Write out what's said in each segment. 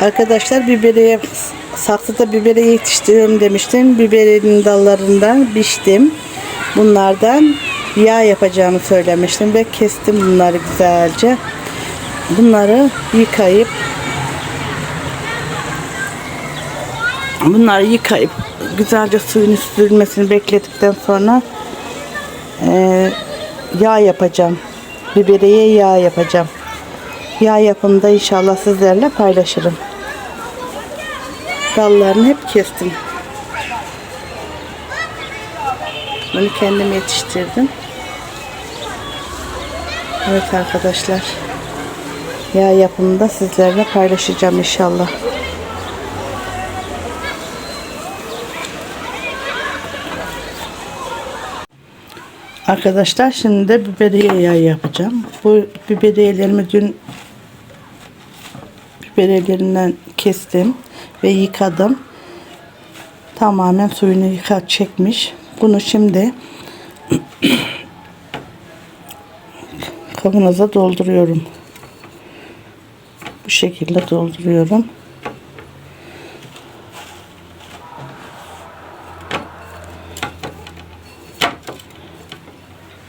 Arkadaşlar biberiye saksıda biberiye yetiştiriyorum demiştim. Biberinin dallarından biçtim. Bunlardan yağ yapacağımı söylemiştim ve kestim bunları güzelce. Bunları yıkayıp bunları yıkayıp güzelce suyunu süzülmesini bekledikten sonra eee, yağ yapacağım. Biberiye yağ yapacağım. Yağ yapımında inşallah sizlerle paylaşırım. Dallarını hep kestim. Bunu kendim yetiştirdim. Evet arkadaşlar. Yağ yapımında sizlerle paylaşacağım inşallah. Arkadaşlar şimdi de biberiye yağı yapacağım. Bu biberiyelerimi dün biberiyelerinden kestim ve yıkadım. Tamamen suyunu yıka çekmiş. Bunu şimdi kavanoza dolduruyorum. Bu şekilde dolduruyorum.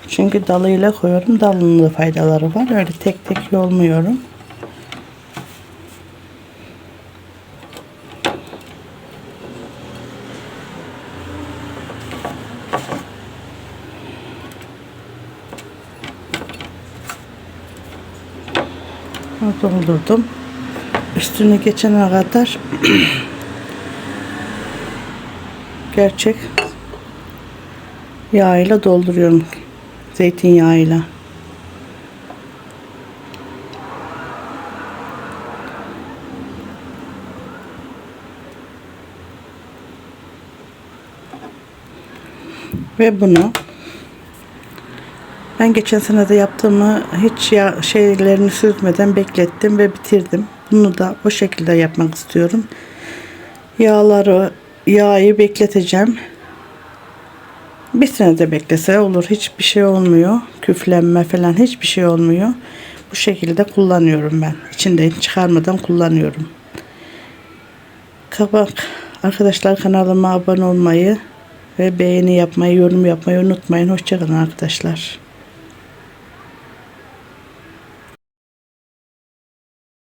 Çünkü dalıyla koyuyorum. Dalının da faydaları var. Öyle tek tek yolmuyorum. Doldurdum. Üstüne geçene kadar gerçek yağıyla dolduruyorum. Zeytinyağıyla. Ve bunu ben geçen sene de yaptığımı hiç ya şeylerini süzmeden beklettim ve bitirdim. Bunu da o şekilde yapmak istiyorum. Yağları, yağı bekleteceğim. Bir sene de beklese olur. Hiçbir şey olmuyor. Küflenme falan hiçbir şey olmuyor. Bu şekilde kullanıyorum ben. İçinden çıkarmadan kullanıyorum. Kabak arkadaşlar kanalıma abone olmayı ve beğeni yapmayı, yorum yapmayı unutmayın. Hoşçakalın arkadaşlar.